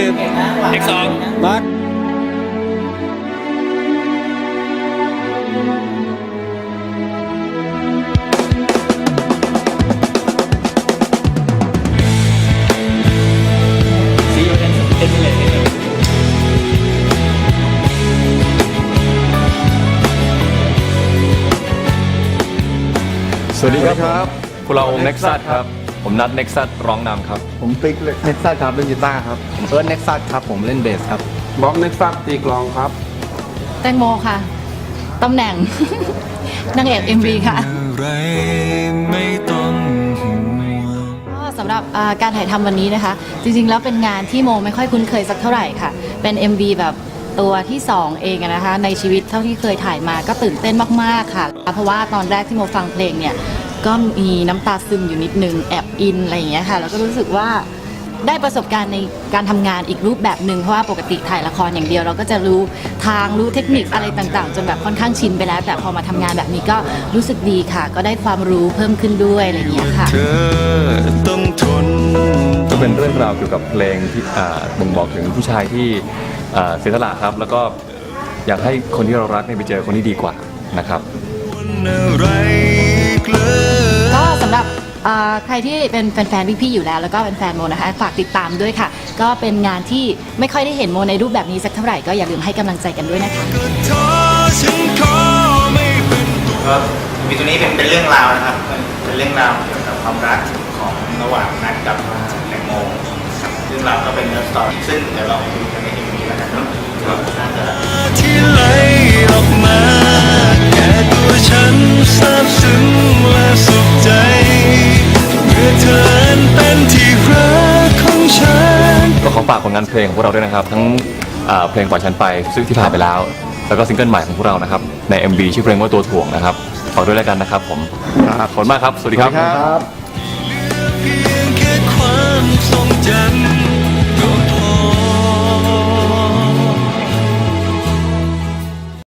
สิบเอ็กสองมาร์คซีอูเอ็นเอ็นเลยสวัสดีครับ พวกเราเน็กซัสครับ ผมนัดเน็กซัสร้องนำครับ ผมปิ๊กเน็กซัสครับเล่นกีตาร์ครับผมเอิร์ธเน็กซัสครับผมเล่นเบสครับบล็อกเน็กซัสตีกลองครับ แตงโมค่ะตำแหน่ง นางเอก MV ค่ะอะไรไม่ต้องห่วงก็สำหรับอ่าการถ่ายทำวันนี้นะคะ จริงๆ แล้วเป็นงานที่โมไม่ค่อยคุ้นเคยสักเท่าไหร่ค่ะ เป็น MV แบบตัวที่ 2 เองอะนะคะ ในชีวิตเท่าที่เคยถ่ายมาก็ตื่นเต้นมากๆค่ะ เพราะว่าตอนแรกที่โมฟังเพลงเนี่ย ก็มีน้ำตาซึมอยู่นิดนึงแอบอินอะไรอย่างเงี้ยค่ะแล้วก็รู้สึกว่าได้ประสบการณ์ในการทำงานอีกรูปแบบหนึ่งเพราะว่าปกติถ่ายละครอย่างเดียว เราก็จะรู้ทางรู้เทคนิคอะไรต่างๆ จนแบบค่อนข้างชินไปแล้ว แต่พอมาทำงานแบบนี้ก็รู้สึกดีค่ะ ก็ได้ความรู้เพิ่มขึ้นด้วยอะไรอย่างเงี้ยค่ะต้องทนก็เป็นเรื่องราวเกี่ยวกับเพลงที่บ่งบอกถึงผู้ชายที่เสียสละครับ แล้วก็อยากให้คนที่เรารักเนี่ยไปเจอคนที่ดีกว่านะครับ เอ่อใครที่เป็นแฟนๆพี่ๆอยู่แล้ว แล้วก็เป็นแฟนโมนะคะฝากติดตามด้วยค่ะ ก็เป็นงานที่ไม่ค่อยได้เห็นโมในรูปแบบนี้สักเท่าไหร่ก็อย่าลืมให้กำลังใจกันด้วยนะคะ ก็ท้อฉันขอไม่เป็นตัวก็มีตัวนี้เป็นเป็นเรื่องราวนะครับ เป็นเป็นเรื่องราวเกี่ยวกับความรักของระหว่างนัดกับแตงโมครับเรื่องราวก็เป็นเรื่องต่อซึ่งเดี๋ยวเราไปดูกันในเอ็มวีแล้วกันเนาะก็น่าจะ ฝากผลงานเพลงของพวกเราด้วยนะครับ ทั้งอ่าเพลงปล่อยฉันไปซึ่งที่ผ่านไปแล้ว แล้วก็ซิงเกิลใหม่ของพวกเรานะครับใน MV ชื่อเพลงว่าตัวถ่วงนะครับฝากด้วยแล้วกันนะครับผมขอบคุณมากครับ สวัสดีครับเพียงแค่ความทรงจ